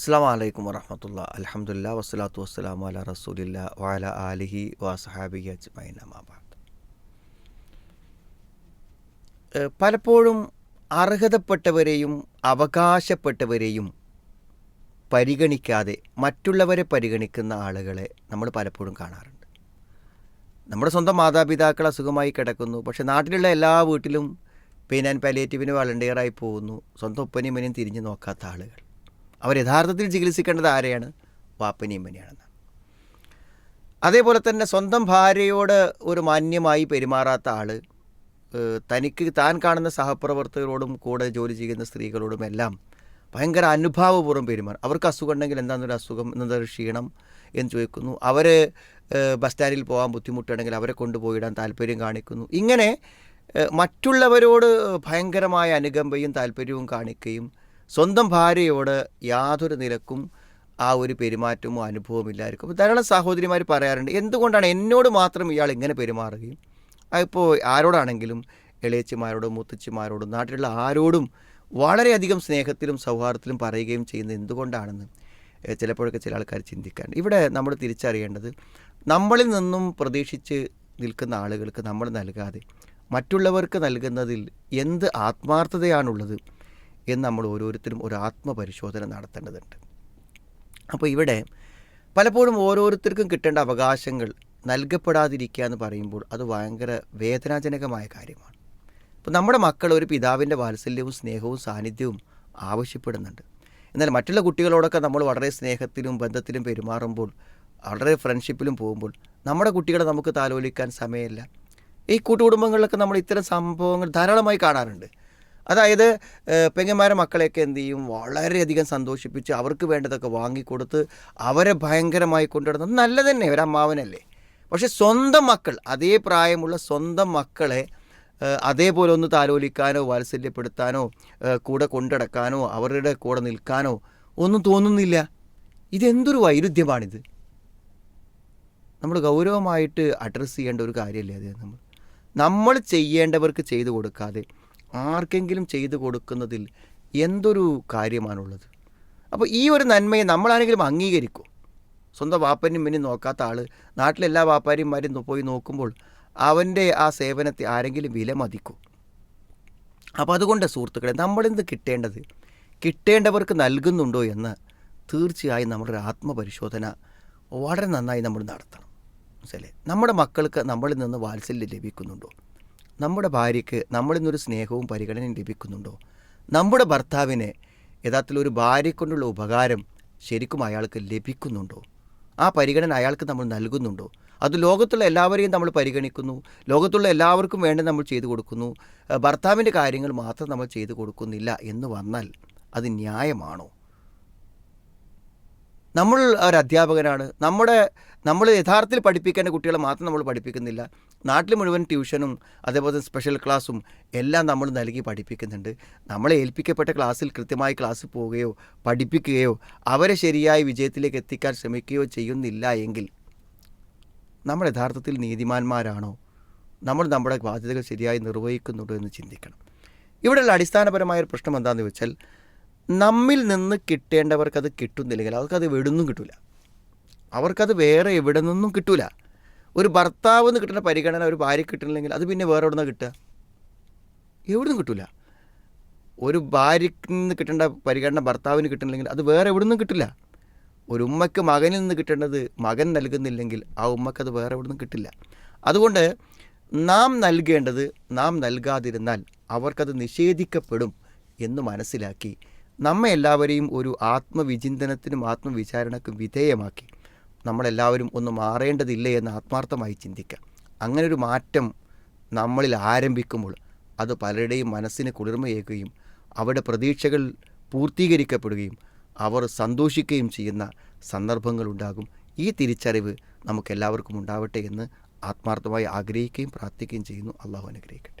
അസ്സാം വലൈക്കും വറഹമത്തുള്ള. അലഹമുല്ല വസ്സലാത്തു വസ്സലാം അല റസൂലില്ല വാല ആലിഹി വാസഹാബി അജ്മൈൻ അമാബാദ് പലപ്പോഴും അർഹതപ്പെട്ടവരെയും അവകാശപ്പെട്ടവരെയും പരിഗണിക്കാതെ മറ്റുള്ളവരെ പരിഗണിക്കുന്ന ആളുകളെ നമ്മൾ പലപ്പോഴും കാണാറുണ്ട്. നമ്മുടെ സ്വന്തം മാതാപിതാക്കൾ അസുഖമായി കിടക്കുന്നു. പക്ഷേ നാട്ടിലുള്ള എല്ലാ വീട്ടിലും പെയിൻ ആൻഡ് പാലിയേറ്റീവിന് വളണ്ടിയറായി പോകുന്നു. സ്വന്തം ഉപ്പനെയും മനയും തിരിഞ്ഞു നോക്കാത്ത ആളുകൾ. അവർ യഥാർത്ഥത്തിൽ ചികിത്സിക്കേണ്ടത് ആരെയാണ്? വാപ്പനെയും പനിയാണെന്ന് അതേപോലെ തന്നെ സ്വന്തം ഭാര്യയോട് ഒരു മാന്യമായി പെരുമാറാത്ത ആൾ തനിക്ക് താൻ കാണുന്ന സഹപ്രവർത്തകരോടും കൂടെ ജോലി ചെയ്യുന്ന സ്ത്രീകളോടും എല്ലാം ഭയങ്കര അനുഭാവപൂർവം പെരുമാറും. അവർക്ക് അസുഖം ഉണ്ടെങ്കിൽ എന്താണെന്നൊരു അസുഖം എന്നതൊരു ക്ഷീണം എന്ന് ചോദിക്കുന്നു. അവർ ബസ് സ്റ്റാൻഡിൽ പോകാൻ ബുദ്ധിമുട്ടുണ്ടെങ്കിൽ അവരെ കൊണ്ടുപോയിടാൻ താല്പര്യം കാണിക്കുന്നു. ഇങ്ങനെ മറ്റുള്ളവരോട് ഭയങ്കരമായ അനുകമ്പയും താല്പര്യവും കാണിക്കുകയും സ്വന്തം ഭാര്യയോട് യാതൊരു നിലക്കും ആ ഒരു പെരുമാറ്റമോ അനുഭവവും ഇല്ലായിരിക്കും. അപ്പോൾ ധാരാളം സഹോദരിമാർ പറയാറുണ്ട് എന്തുകൊണ്ടാണ് എന്നോട് മാത്രം ഇയാൾ ഇങ്ങനെ പെരുമാറുകയും? അതിപ്പോൾ ആരോടാണെങ്കിലും ഇളയച്ചിമാരോടും മുത്തച്ഛിമാരോടും നാട്ടിലുള്ള ആരോടും വളരെയധികം സ്നേഹത്തിലും സൗഹാർദ്ദത്തിലും പറയുകയും ചെയ്യുന്നത് എന്തുകൊണ്ടാണെന്ന് ചിലപ്പോഴൊക്കെ ചില ആൾക്കാർ ചിന്തിക്കാറുണ്ട്. ഇവിടെ നമ്മൾ തിരിച്ചറിയേണ്ടത് നമ്മളിൽ നിന്നും പ്രതീക്ഷിച്ച് നിൽക്കുന്ന ആളുകൾക്ക് നമ്മൾ നൽകാതെ മറ്റുള്ളവർക്ക് നൽകുന്നതിൽ എന്ത് ആത്മാർത്ഥതയാണുള്ളത് എന്ന് നമ്മൾ ഓരോരുത്തരും ഒരു ആത്മപരിശോധന നടത്തേണ്ടതുണ്ട്. അപ്പോൾ ഇവിടെ പലപ്പോഴും ഓരോരുത്തർക്കും കിട്ടേണ്ട അവകാശങ്ങൾ നൽകപ്പെടാതിരിക്കുക എന്ന് പറയുമ്പോൾ അത് ഭയങ്കര വേദനാജനകമായ കാര്യമാണ്. ഇപ്പോൾ നമ്മുടെ മക്കൾ ഒരു പിതാവിന്റെ വാത്സല്യവും സ്നേഹവും സാന്നിധ്യവും ആവശ്യപ്പെടുന്നുണ്ട്. എന്നാൽ മറ്റുള്ള കുട്ടികളോടൊക്കെ നമ്മൾ വളരെ സ്നേഹത്തിലും ബന്ധത്തിലും പെരുമാറുമ്പോൾ വളരെ ഫ്രണ്ട്ഷിപ്പിലും പോകുമ്പോൾ നമ്മുടെ കുട്ടികളെ നമുക്ക് താലോലിക്കാൻ സമയമില്ല. ഈ കൂട്ടുകുടുംബങ്ങളിലൊക്കെ നമ്മൾ ഇത്തരം സംഭവങ്ങൾ ധാരാളമായി കാണാറുണ്ട്. അതായത് പെങ്ങന്മാരെ മക്കളെയൊക്കെ എന്ത് ചെയ്യും? വളരെയധികം സന്തോഷിപ്പിച്ച് അവർക്ക് വേണ്ടതൊക്കെ വാങ്ങിക്കൊടുത്ത് അവരെ ഭയങ്കരമായി കൊണ്ടുവരുന്നത് നല്ലത് തന്നെ ഒരു അമ്മാവനല്ലേ പക്ഷെ സ്വന്തം മക്കൾ അതേ പ്രായമുള്ള സ്വന്തം മക്കളെ അതേപോലെ ഒന്ന് താലോലിക്കാനോ വാത്സല്യപ്പെടുത്താനോ കൂടെ കൊണ്ടടക്കാനോ അവരുടെ കൂടെ നിൽക്കാനോ ഒന്നും തോന്നുന്നില്ല. ഇതെന്തൊരു വൈരുദ്ധ്യമാണിത്? നമ്മൾ ഗൗരവമായിട്ട് അഡ്രസ്സ് ചെയ്യേണ്ട ഒരു കാര്യമല്ലേ അത് നമ്മൾ? നമ്മൾ ചെയ്യേണ്ടവർക്ക് ചെയ്തു കൊടുക്കാതെ ആർക്കെങ്കിലും ചെയ്തു കൊടുക്കുന്നതിൽ എന്തൊരു കാര്യമാണുള്ളത്? അപ്പോൾ ഈ ഒരു നന്മയെ നമ്മളാണെങ്കിലും അംഗീകരിക്കും? സ്വന്തം വാപ്പനും പിന്നെ നോക്കാത്ത ആൾ നാട്ടിലെല്ലാ വാപ്പാരിമാരും പോയി നോക്കുമ്പോൾ അവന്റെ ആ സേവനത്തെ ആരെങ്കിലും വില മതിക്കും? അപ്പോൾ അതുകൊണ്ട് സുഹൃത്തുക്കളെ നമ്മളെന്ത് കിട്ടേണ്ടത് കിട്ടേണ്ടവർക്ക് നൽകുന്നുണ്ടോ എന്ന് തീർച്ചയായും നമ്മുടെ ഒരു ആത്മപരിശോധന വളരെ നന്നായി നമ്മൾ നടത്തണം. മനസ്സിലെ നമ്മുടെ മക്കൾക്ക് നമ്മളിൽ നിന്ന് വാത്സല്യം ലഭിക്കുന്നുണ്ടോ? നമ്മുടെ ഭാര്യയ്ക്ക് നമ്മളിൽ നിന്നൊരു സ്നേഹവും പരിഗണനയും ലഭിക്കുന്നുണ്ടോ? നമ്മുടെ ഭർത്താവിന് യഥാർത്ഥത്തിൽ ഒരു ഭാര്യയ്ക്കൊണ്ടുള്ള ഉപകാരം ശരിക്കും അയാൾക്ക് ലഭിക്കുന്നുണ്ടോ? ആ പരിഗണന അയാൾക്ക് നമ്മൾ നൽകുന്നുണ്ടോ? അത് ലോകത്തുള്ള എല്ലാവരെയും നമ്മൾ പരിഗണിക്കുന്നു. ലോകത്തുള്ള എല്ലാവർക്കും വേണ്ടി നമ്മൾ ചെയ്തു കൊടുക്കുന്നു. ഭർത്താവിന്റെ കാര്യങ്ങൾ മാത്രം നമ്മൾ ചെയ്തു കൊടുക്കുന്നില്ല എന്ന് വന്നാൽ അത് ന്യായമാണോ? നമ്മൾ ഒരു അധ്യാപകനാണ്. നമ്മുടെ നമ്മൾ യഥാർത്ഥത്തിൽ പഠിപ്പിക്കേണ്ട കുട്ടികളെ മാത്രം നമ്മൾ പഠിപ്പിക്കുന്നില്ല. നാട്ടിൽ മുഴുവൻ ട്യൂഷനും അതേപോലെ സ്പെഷ്യൽ ക്ലാസ്സും എല്ലാം നമ്മൾ നൽകി പഠിപ്പിക്കുന്നുണ്ട്. നമ്മളെ ഏൽപ്പിക്കപ്പെട്ട ക്ലാസ്സിൽ കൃത്യമായി ക്ലാസ്സിൽ പോവുകയോ പഠിപ്പിക്കുകയോ അവരെ ശരിയായ വിജയത്തിലേക്ക് എത്തിക്കാൻ ശ്രമിക്കുകയോ ചെയ്യുന്നില്ല എങ്കിൽ നമ്മൾ യഥാർത്ഥത്തിൽ നീതിമാന്മാരാണോ? നമ്മൾ നമ്മുടെ ബാധ്യതകൾ ശരിയായി നിർവഹിക്കുന്നുണ്ടോ എന്ന് ചിന്തിക്കണം. ഇവിടെയുള്ള അടിസ്ഥാനപരമായ ഒരു പ്രശ്നം എന്താണെന്ന് വെച്ചാൽ നമ്മിൽ നിന്ന് കിട്ടേണ്ടവർക്ക് അത് കിട്ടുന്നില്ലെങ്കിൽ അവർക്കത് എവിടുന്നും കിട്ടില്ല അവർക്കത് വേറെ എവിടെ നിന്നും കിട്ടില്ല ഒരു ഭർത്താവ് എന്ന് കിട്ടുന്ന പരിഗണന ഒരു ഭാര്യ കിട്ടുന്നില്ലെങ്കിൽ അത് പിന്നെ വേറെ എവിടെ നിന്നാണ് കിട്ടുക? നിന്നും കിട്ടില്ല ഒരു ഭാര്യയ്ക്ക് നിന്ന് കിട്ടേണ്ട പരിഗണന ഭർത്താവിന് കിട്ടുന്നില്ലെങ്കിൽ അത് വേറെ എവിടെ നിന്നും കിട്ടില്ല. ഒരു ഉമ്മയ്ക്ക് മകനിൽ നിന്ന് കിട്ടേണ്ടത് മകൻ നൽകുന്നില്ലെങ്കിൽ ആ ഉമ്മയ്ക്ക് അത് വേറെ എവിടെ നിന്നും കിട്ടില്ല. അതുകൊണ്ട് നാം നൽകേണ്ടത് നാം നൽകാതിരുന്നാൽ അവർക്കത് നിഷേധിക്കപ്പെടും എന്ന് മനസ്സിലാക്കി നമ്മെ എല്ലാവരെയും ഒരു ആത്മവിചിന്തനത്തിനും ആത്മവിചാരണക്കും വിധേയമാക്കി. നമ്മളെല്ലാവരും ഒന്ന് മാറേണ്ടതില്ല എന്ന് ആത്മാർത്ഥമായി ചിന്തിക്കാം അങ്ങനെ ഒരു മാറ്റം നമ്മളിൽ ആരംഭിക്കുമ്പോൾ അത് പലരുടെയും മനസ്സിന് കുളിർമയേകുകയും അവരുടെ പ്രതീക്ഷകൾ പൂർത്തീകരിക്കപ്പെടുകയും അവർ സന്തോഷിക്കുകയും ചെയ്യുന്ന സന്ദർഭങ്ങളുണ്ടാകും ഈ തിരിച്ചറിവ് നമുക്കെല്ലാവർക്കും ഉണ്ടാവട്ടെ എന്ന് ആത്മാർത്ഥമായി ആഗ്രഹിക്കുകയും പ്രാർത്ഥിക്കുകയും ചെയ്യുന്നു. അള്ളാഹു അനുഗ്രഹിക്കട്ടെ.